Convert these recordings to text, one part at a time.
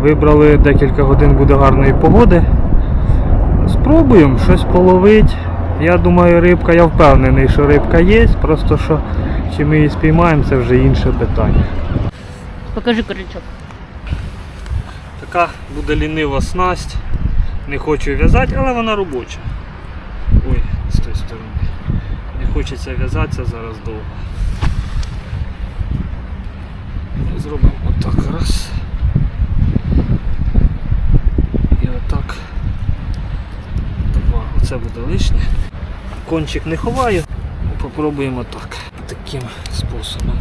Вибрали декілька годин буде гарної погоди. Спробуємо щось половити. Я думаю, рибка, я впевнений, що рибка є, просто що чи ми її спіймаємо, це вже інше питання. Покажи крючок. Така буде лінива снасть. Не хочу в'язати, але вона робоча. Ой, з тої сторони. Не хочеться в'язатися зараз довго. Зробимо отак раз. І отак. Оце буде лишнє. Кончик не ховаю. Попробуємо так. Таким способом.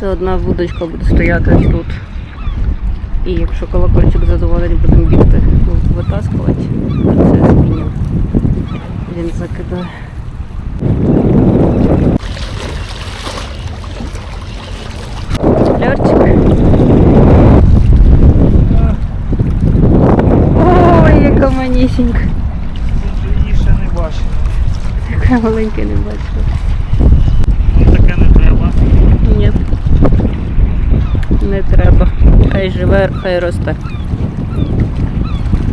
Це одна вудочка буде стояти тут. І якщо колокольчик задоволений, будемо бігти витаскувати. А це спінінг. Він закидає. Ой, яка манісінька. Не бачив. Така маленька не бачила. Ну, Таке не треба. Ні. Не треба. Хай живе, хай росте.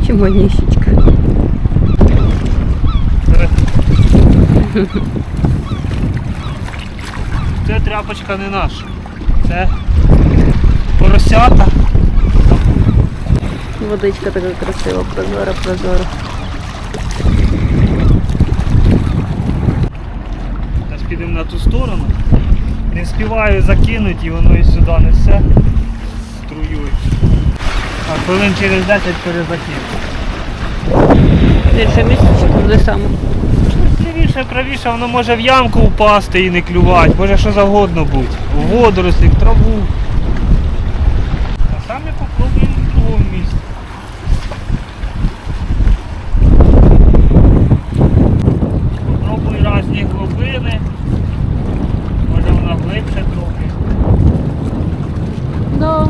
Чимонісічка. Це тряпочка не наша. Це поросята. Водичка така красива, прозора, прозора. Зараз підемо на ту сторону. Не встигаю закинути і воно і сюди несе струює. А хвилин через 10 перезакину. Більше місяця буде саме. Лівіше, правіше, воно може в ямку впасти і не клювати, може що завгодно бути. В водорослі, в траву. А самі попробуємо в другому місці. Попробуй різні глибини. Може вона глибше трохи. Да,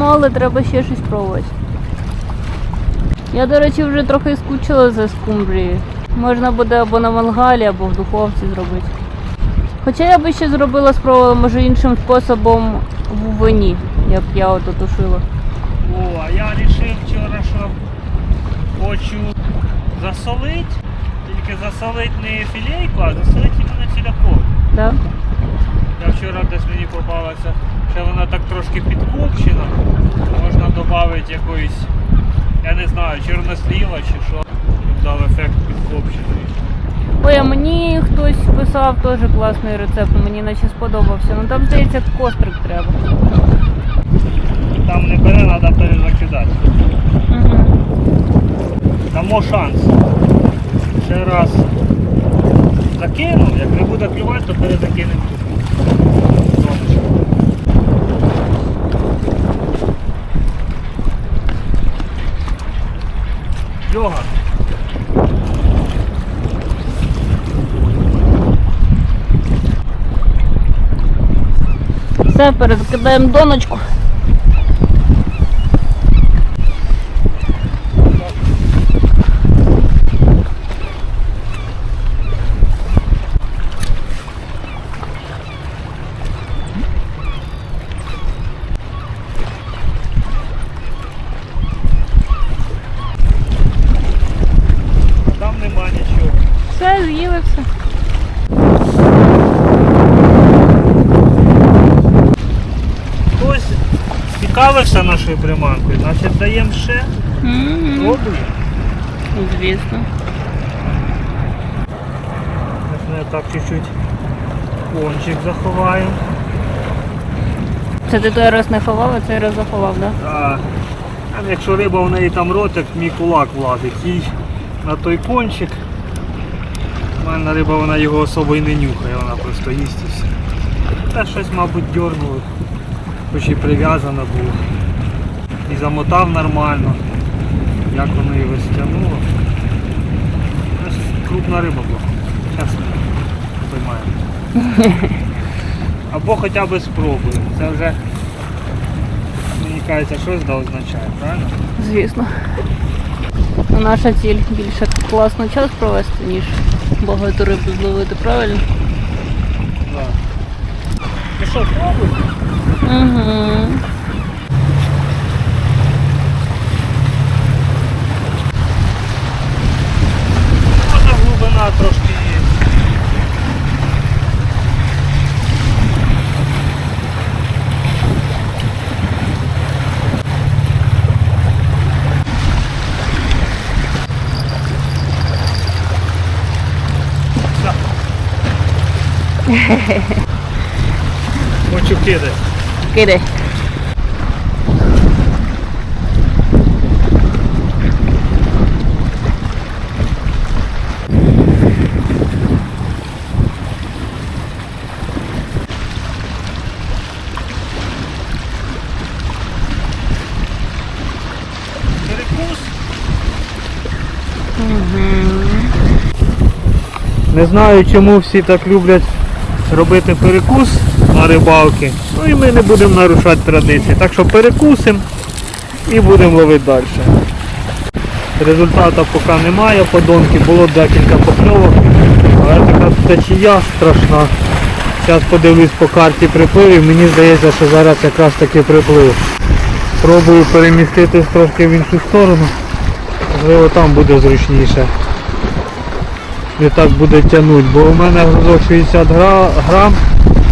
одну поймали, треба ще щось пробувати. Я, до речі, вже трохи скучила за скумбрією. Можна буде або на мангалі, або в духовці зробити. Хоча я би ще зробила, спробувала, може, іншим способом в вині, як я ото тушила. О, а я вирішив вчора, що хочу засолити. Тільки засолити не філейку, а засолити іменно ціляком. Да? Вчора десь мені попалася, ще вона так трошки підкопчена. Можна додати якоїсь, я не знаю, чорносліва чи що, дав ефект підкопчений. Ой, а мені хтось писав теж класний рецепт, мені наче сподобався. Ну там, здається, кострик треба. Там не бере, треба перезакидати. Угу. Дамо шанс. Ще раз закинув, як не буде клювати, то перезакинемо. Йога. Все, перекидаємо доночку. А там нема нічого. Все, з'їли все. Хтось цікавився нашою приманкою, значить даємо ще, пробуємо. Звісно. Зараз ми так чуть-чуть кончик заховаємо. Це ти той раз не ховав, а цей раз заховав, так? Да? А, а якщо риба в неї там ротик, мій кулак влазить. Їй на той кончик. У мене риба вона його особо і не нюхає, вона просто їсть і все. Та щось, мабуть, дьорнуло. Хоч і прив'язано було. І замотав нормально. Як воно його стягнуло. Крупна риба була. Чесно. Поймаємо. Або хоча б спробуємо. Це вже, мені кажеться, щось да означає, правильно? Звісно. Наша ціль більше класно час провести, ніж багато риби зловити, правильно? Да. Ну що, пробуємо? Угу. Може глибина. Кидай. Не знаю, чому всі так люблять робити перекус на рибалки. Ну і ми не будемо нарушати традиції. Так що перекусимо і будемо ловити далі. Результату поки немає, подонки, було декілька покльовок, але така течія страшна. Зараз подивлюсь по карті припливів, мені здається, що зараз якраз таки приплив. Спробую переміститись трошки в іншу сторону. Можливо там буде зручніше не так буде тягнути, бо у мене грузок 60 грам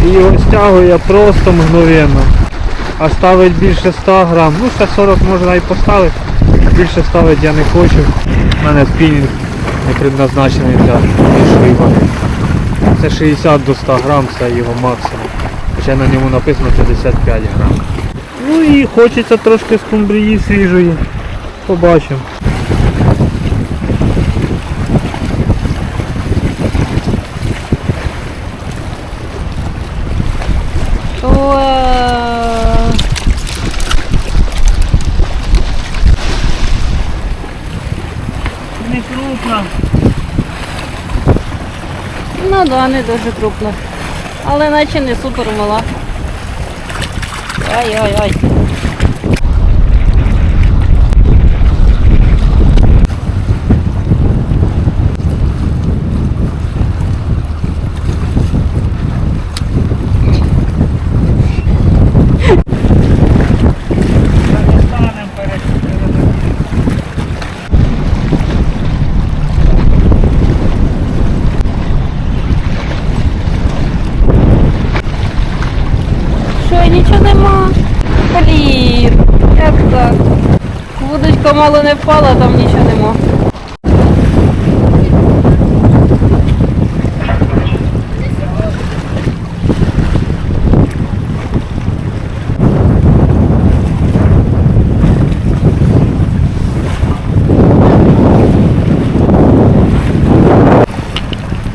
і його стягує просто мгновенно. А ставить більше 100 грам, ну ще 40 можна і поставити, більше ставити я не хочу. У мене спінінг не предназначений для більш риба. Це 60 до 100 грам, це його максимум. Хоча на ньому написано 55 грам. Ну і хочеться трошки скумбрії свіжої. Побачимо. Не крупно. Ну да, не дуже крупно. Але наче не супер мала. Ай-ай-ай. Станемо перед Що, нічого нема? Блін, як так? Вудочка мало не впала, там нічого нема.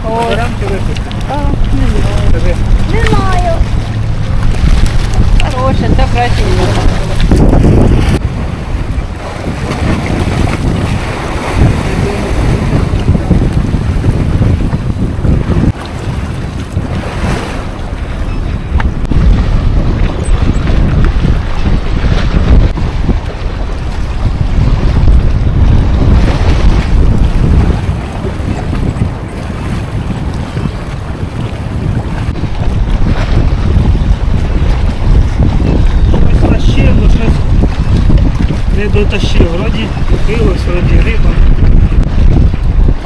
Ой, Беремо чи випустимо? а, не знаю. Скажи. Не знаю. Хороше, це краще ніж. Щось тащив, ну щось не дотащив. Вроді купилось, вроді риба.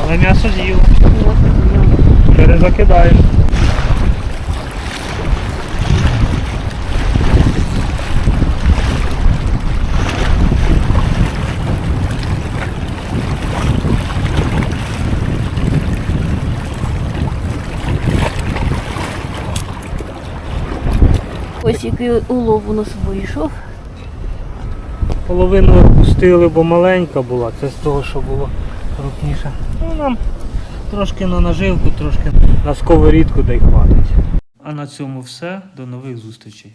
Але м'ясо з'їв. Перезакидаєш. Ось який улов у нас вийшов. Половину відпустили, бо маленька була. Це з того, що було крупніше. Ну нам трошки на наживку, трошки на сковорідку да й хватить. А на цьому все. До нових зустрічей.